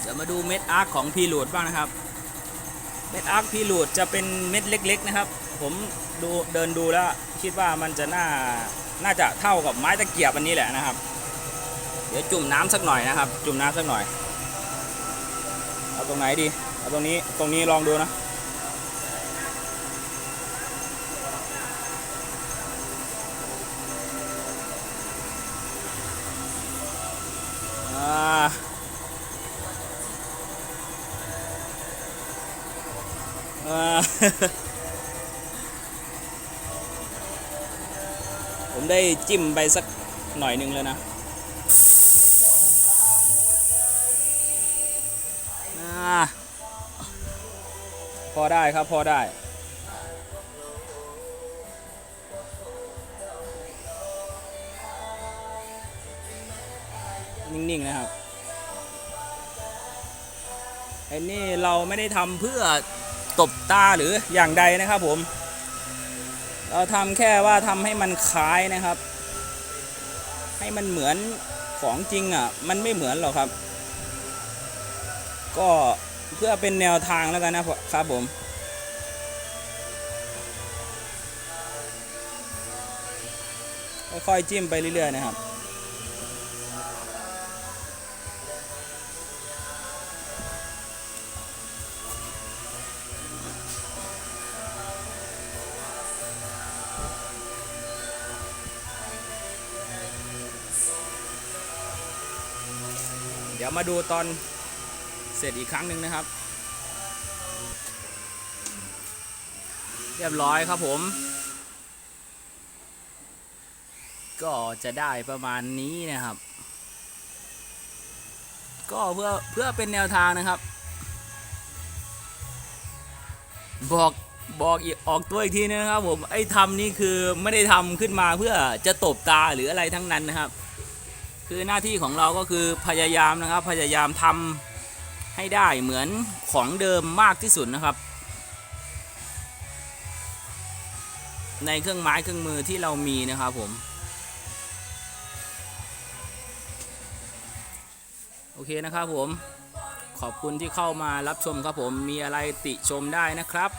เดี๋ยวมาดูเม็ดอาร์คของพีรูดบ้างนะครับ เม็ดอาร์คพีรูดจะเป็นเม็ดเล็ก ๆ นะครับ ผมดูเดินดูแล้วคิดว่ามันจะน่าน่าจะเท่ากับไม้ตะเกียบอันนี้แหละนะครับ เดี๋ยวจุ่มน้ำสักหน่อยนะครับ จุ่มน้ำสักหน่อย เอาตรงไหนดี เอาตรงนี้ ตรงนี้ลองดูนะอ่า ผมได้จิ้มไปสักหน่อยหนึงแล้วนะพอได้ครับ พอได้นิ่ง ๆ นะครับไอ้นี่เราไม่ได้ทำเพื่อ ตบตาหรืออย่างใดนะครับผม เราทำแค่ว่าทำให้มันคล้ายนะครับ ให้มันเหมือนของจริงอะ มันไม่เหมือนหรอกครับ ก็เพื่อเป็นแนวทางแล้วกันนะครับผมค่อยๆจิ้มไปเรื่อยๆนะครับ ดี๋ยวมาดูตอนเสร็จอีกครั้งหนึ่งนะครับ เรียบร้อยครับผม ก็จะได้ประมาณนี้นะครับ ก็เพื่อเพื่อเป็นแนวทางนะครับ บอกบอกอีกออกตัวอีกทีนึงนะครับผมไอ้ทำนี่คือไม่ได้ทำขึ้นมาเพื่อจะตบตาหรืออะไรทั้งนั้นนะครับ คือหน้าที่ของเราก็คือพยายามนะครับ พยายามทำให้ได้เหมือนของเดิมมากที่สุดนะครับ ในเครื่องไม้เครื่องมือที่เรามีนะครับผมโอเคนะครับผมขอบคุณที่เข้ามารับชมครับผมมีอะไรติชมได้นะครับ